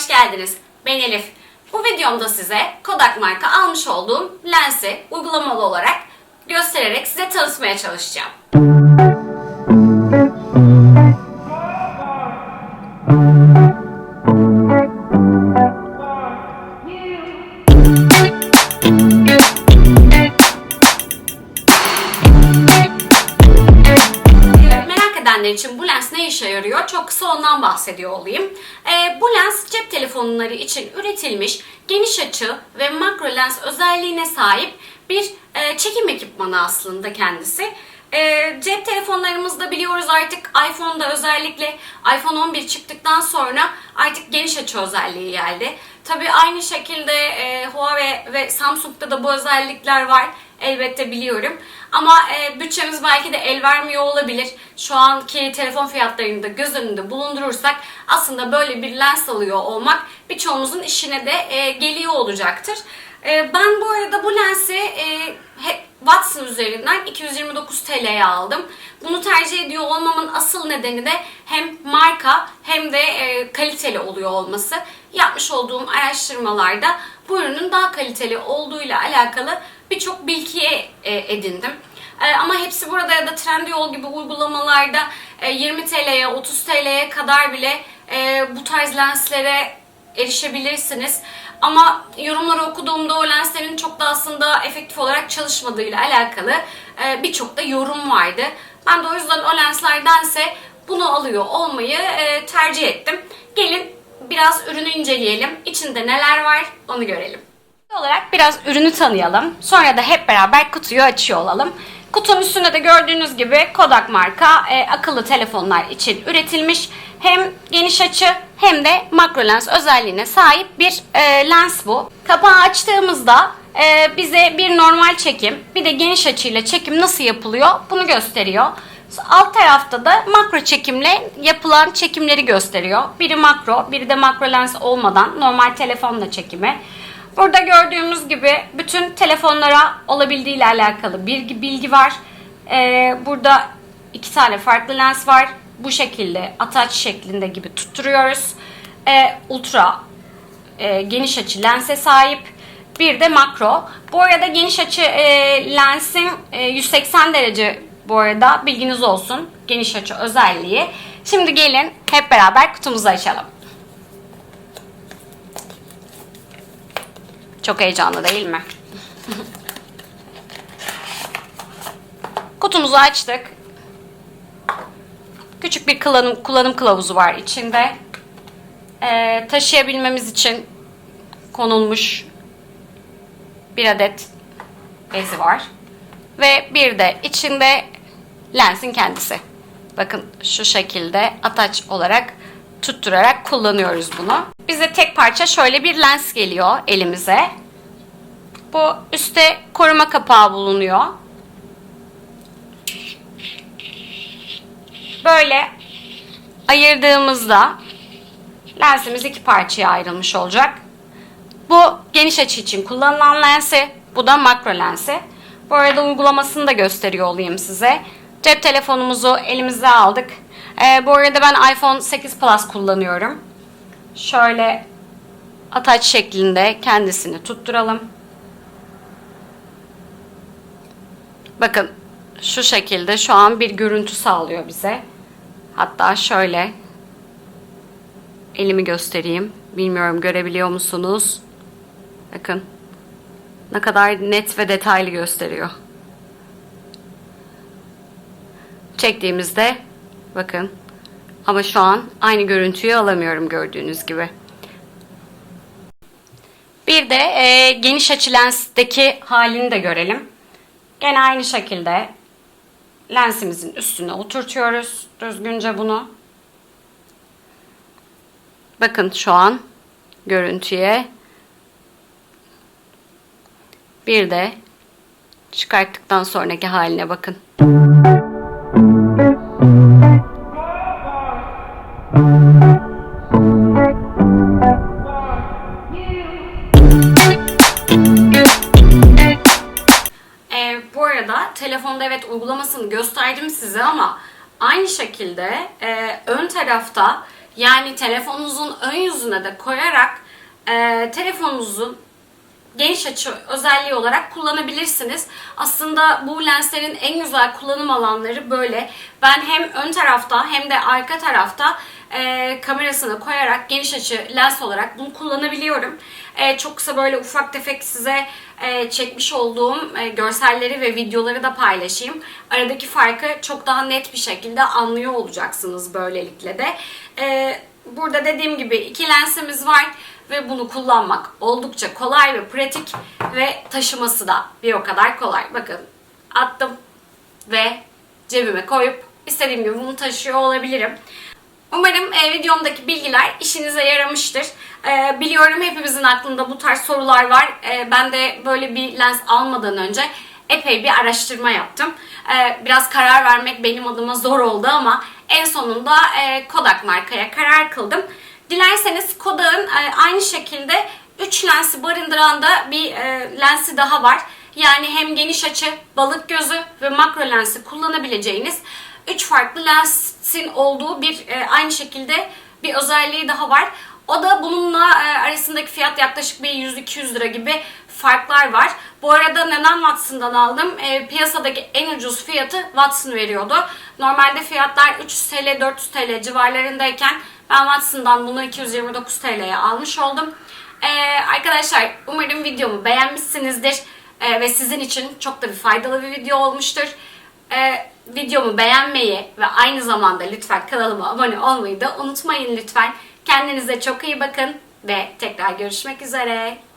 Hoş geldiniz. Ben Elif. Bu videomda size Kodak marka almış olduğum lensi uygulamalı olarak göstererek size tanıtmaya çalışacağım. İçin bu lens ne işe yarıyor? Çok kısa ondan bahsediyor olayım. Ee, bu lens cep telefonları için üretilmiş geniş açı ve makro lens özelliğine sahip bir e, çekim ekipmanı aslında kendisi. E, cep telefonlarımızda biliyoruz artık iPhone'da özellikle iPhone 11 çıktıktan sonra artık geniş açı özelliği geldi. Tabii aynı şekilde e, Huawei ve Samsung'da da bu özellikler var. Elbette biliyorum. Ama e, bütçemiz belki de el vermiyor olabilir. Şu anki telefon fiyatlarını da göz önünde bulundurursak aslında böyle bir lens alıyor olmak birçoğumuzun işine de e, geliyor olacaktır. E, ben bu arada bu lensi e, Watson üzerinden 229 TL'ye aldım. Bunu tercih ediyor olmamın asıl nedeni de hem marka hem de e, kaliteli oluyor olması. Yapmış olduğum araştırmalarda bu ürünün daha kaliteli olduğuyla alakalı birçok bilgiye e, edindim. E, ama hepsi burada ya da Trendyol gibi uygulamalarda e, 20 TL'ye 30 TL'ye kadar bile e, bu tarz lenslere erişebilirsiniz. Ama yorumları okuduğumda o lenslerin çok da aslında efektif olarak çalışmadığıyla alakalı e, birçok da yorum vardı. Ben de o yüzden o lenslerdense bunu alıyor olmayı e, tercih ettim. Gelin biraz ürünü inceleyelim. İçinde neler var onu görelim. Olarak biraz ürünü tanıyalım. Sonra da hep beraber kutuyu açıyor olalım. Kutunun üstünde de gördüğünüz gibi Kodak marka e, akıllı telefonlar için üretilmiş hem geniş açı hem de makro lens özelliğine sahip bir e, lens bu. Kapağı açtığımızda e, bize bir normal çekim bir de geniş açıyla çekim nasıl yapılıyor bunu gösteriyor. Alt tarafta da makro çekimle yapılan çekimleri gösteriyor. Biri makro, biri de makro lens olmadan normal telefonla çekimi. Burada gördüğümüz gibi bütün telefonlara olabildiğiyle alakalı bir bilgi var. Ee, burada iki tane farklı lens var. Bu şekilde ataç şeklinde gibi tutturuyoruz. Ee, ultra e, geniş açı lense sahip. Bir de makro. Bu arada geniş açı e, lensin e, 180 derece bu arada bilginiz olsun. Geniş açı özelliği. Şimdi gelin hep beraber kutumuzu açalım. Çok heyecanlı değil mi? Kutumuzu açtık. Küçük bir kullanım, kullanım kılavuzu var içinde. Ee, taşıyabilmemiz için konulmuş bir adet bezi var. Ve bir de içinde lensin kendisi. Bakın şu şekilde ataç olarak tutturarak kullanıyoruz bunu. Bize tek parça şöyle bir lens geliyor elimize. Bu üstte koruma kapağı bulunuyor. Böyle ayırdığımızda lensimiz iki parçaya ayrılmış olacak. Bu geniş açı için kullanılan lensi, bu da makro lensi. Bu arada uygulamasını da gösteriyor olayım size. Cep telefonumuzu elimize aldık. Ee, bu arada ben iPhone 8 Plus kullanıyorum. Şöyle ataç şeklinde kendisini tutturalım. Bakın şu şekilde şu an bir görüntü sağlıyor bize. Hatta şöyle elimi göstereyim. Bilmiyorum görebiliyor musunuz? Bakın ne kadar net ve detaylı gösteriyor. Çektiğimizde bakın ama şu an aynı görüntüyü alamıyorum gördüğünüz gibi. Bir de e, geniş açı lensteki halini de görelim. Gene aynı şekilde lensimizin üstüne oturtuyoruz düzgünce bunu. Bakın şu an görüntüye bir de çıkarttıktan sonraki haline bakın. Gösterdim size ama aynı şekilde e, ön tarafta Yani telefonunuzun ön yüzüne de koyarak e, telefonunuzun geniş açı özelliği olarak kullanabilirsiniz. Aslında bu lenslerin en güzel kullanım alanları böyle. Ben hem ön tarafta hem de arka tarafta e, kamerasını koyarak geniş açı lens olarak bunu kullanabiliyorum. E, çok kısa böyle ufak tefek size e, çekmiş olduğum e, görselleri ve videoları da paylaşayım. Aradaki farkı çok daha net bir şekilde anlıyor olacaksınız böylelikle de. E, burada dediğim gibi iki lensimiz var ve bunu kullanmak oldukça kolay ve pratik ve taşıması da bir o kadar kolay. Bakın attım ve cebime koyup istediğim gibi bunu taşıyor olabilirim. Umarım e, videomdaki bilgiler işinize yaramıştır. E, biliyorum hepimizin aklında bu tarz sorular var. E, ben de böyle bir lens almadan önce epey bir araştırma yaptım. E, biraz karar vermek benim adıma zor oldu ama en sonunda e, Kodak markaya karar kıldım. Dilerseniz Kodak'ın e, aynı şekilde 3 lensi barındıran da bir e, lensi daha var. Yani hem geniş açı, balık gözü ve makro lensi kullanabileceğiniz 3 farklı lensin olduğu bir e, aynı şekilde bir özelliği daha var. O da bununla arasındaki fiyat yaklaşık bir 100-200 lira gibi farklar var. Bu arada neden Watson'dan aldım? E, piyasadaki en ucuz fiyatı Watson veriyordu. Normalde fiyatlar 300 TL, 400 TL civarlarındayken ben Watson'dan bunu 229 TL'ye almış oldum. E, arkadaşlar umarım videomu beğenmişsinizdir. E, ve sizin için çok da bir faydalı bir video olmuştur. E, videomu beğenmeyi ve aynı zamanda lütfen kanalıma abone olmayı da unutmayın lütfen. Kendinize çok iyi bakın ve tekrar görüşmek üzere.